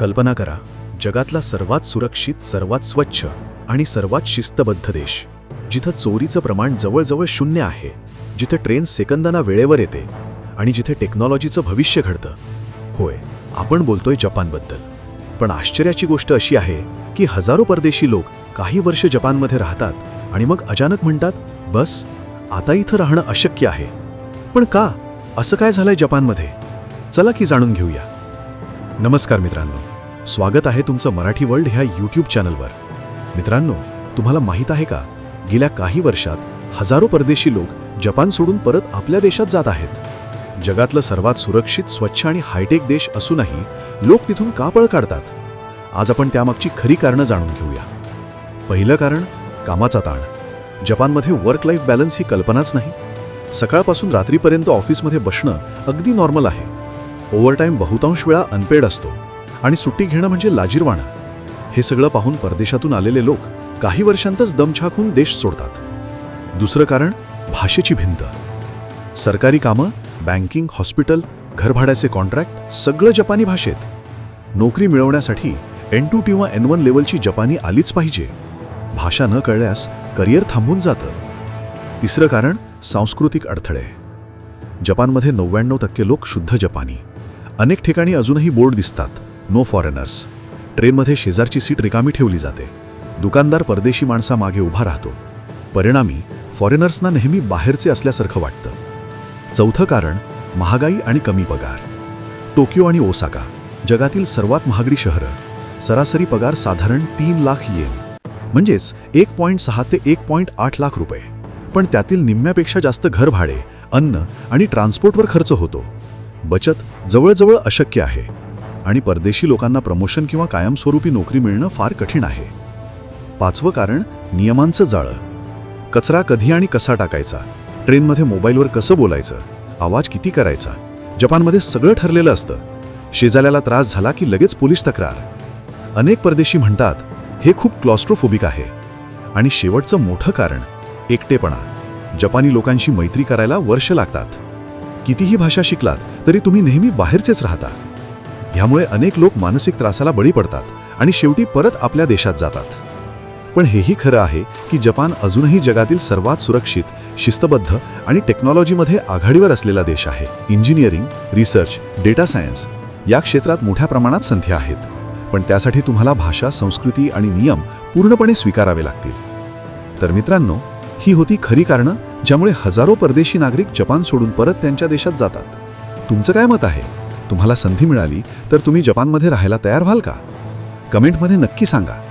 कल्पना करा जगातला सर्वात सुरक्षित सर्वात स्वच्छ आणि सर्वात शिस्तबद्ध देश जिथं चोरीचं प्रमाण जवळजवळ शून्य आहे जिथे ट्रेन सेकंदाना वेळेवर येते आणि जिथे टेक्नॉलॉजीचं भविष्य घडतं. होय आपण बोलतोय जपानबद्दल. पण आश्चर्याची गोष्ट अशी आहे की हजारो परदेशी लोक काही वर्ष जपानमध्ये राहतात आणि मग अचानक म्हणतात बस आता इथं राहणं अशक्य आहे. पण का? असं काय झालंय जपानमध्ये? चला की जाणून घेऊया. नमस्कार मित्रांनो. स्वागत आहे तुमचं मराठी वर्ल्ड ह्या यूट्यूब चॅनलवर. मित्रांनो तुम्हाला माहीत आहे का? गेल्या काही वर्षात हजारो परदेशी लोक जपान सोडून परत आपल्या देशात जात आहेत. जगातलं सर्वात सुरक्षित स्वच्छ आणि हायटेक देश असूनही लोक तिथून का पळ काढतात? आज आपण त्यामागची खरी कारणं जाणून घेऊया. पहिलं कारण कामाचा ताण. जपानमध्ये वर्क लाईफ बॅलन्स ही कल्पनाच नाही. सकाळपासून रात्रीपर्यंत ऑफिसमध्ये बसणं अगदी नॉर्मल आहे. ओव्हरटाईम बहुतांश वेळा अनपेड असतो. आणि सुट्टी घेणं म्हणजे लाजीरवाणा. हे सगळं पाहून परदेशातून आलेले लोक काही वर्षांतच दमछाकून देश सोडतात. दुसरं कारण भाषेची भिंत. सरकारी कामं बँकिंग हॉस्पिटल घरभाड्याचे कॉन्ट्रॅक्ट सगळं जपानी भाषेत. नोकरी मिळवण्यासाठी एन टू किंवा एन वन लेवलची जपानी आलीच पाहिजे. भाषा न कळल्यास करिअर थांबून जातं. तिसरं कारण सांस्कृतिक अडथळे. जपानमध्ये नव्याण्णव टक्के लोक शुद्ध जपानी. अनेक ठिकाणी अजूनही बोर्ड दिसतात. नो फॉरेनर्स ट्रेनमध्ये शेजारची सीट रिकामी ठेवली जाते. दुकानदार परदेशी माणसा मागे उभा राहतो. परिणामी फॉरेनर्सना नेहमी बाहेरचे असल्यासारखं वाटतं. चौथं कारण महागाई आणि कमी पगार. टोकियो आणि ओसाका जगातील सर्वात महागडी शहरं. सरासरी पगार साधारण तीन लाख येन. म्हणजेच एक पॉईंट सहा ते एक पॉईंट आठ लाख रुपये. पण त्यातील निम्म्यापेक्षा जास्त घर भाडे अन्न आणि ट्रान्सपोर्टवर खर्च होतो. बचत जवळजवळ अशक्य आहे. आणि परदेशी लोकांना प्रमोशन किंवा कायमस्वरूपी नोकरी मिळणं फार कठीण आहे. पाचवं कारण नियमांचं जाळं. कचरा कधी आणि कसा टाकायचा? ट्रेनमध्ये मोबाईलवर कसं बोलायचं? आवाज किती करायचा? जपानमध्ये सगळं ठरलेलं असतं. शेजाऱ्याला त्रास झाला की लगेच पोलीस तक्रार. अनेक परदेशी म्हणतात हे खूप क्लॉस्ट्रोफोबिक आहे. आणि शेवटचं मोठं कारण एकटेपणा. जपानी लोकांशी मैत्री करायला वर्ष लागतात. कितीही भाषा शिकलात तरी तुम्ही नेहमी बाहेरचेच राहता. ह्यामुळे अनेक लोक मानसिक त्रासाला बळी पडतात आणि शेवटी परत आपल्या देशात जातात. पण हेही खरं आहे की जपान अजूनही जगातील सर्वात सुरक्षित शिस्तबद्ध आणि टेक्नॉलॉजीमध्ये आघाडीवर असलेला देश आहे. इंजिनिअरिंग रिसर्च डेटा सायन्स या क्षेत्रात मोठ्या प्रमाणात संधी आहेत. पण त्यासाठी तुम्हाला भाषा संस्कृती आणि नियम पूर्णपणे स्वीकारावे लागतील. तर मित्रांनो ही होती खरी कारणं ज्यामुळे हजारो परदेशी नागरिक जपान सोडून परत त्यांच्या देशात जातात. तुमचं काय मत आहे? तुम्हाला संधी मिळाली तर तुम्ही जपानमध्ये राहायला तयार व्हाल का? कमेंटमध्ये नक्की सांगा.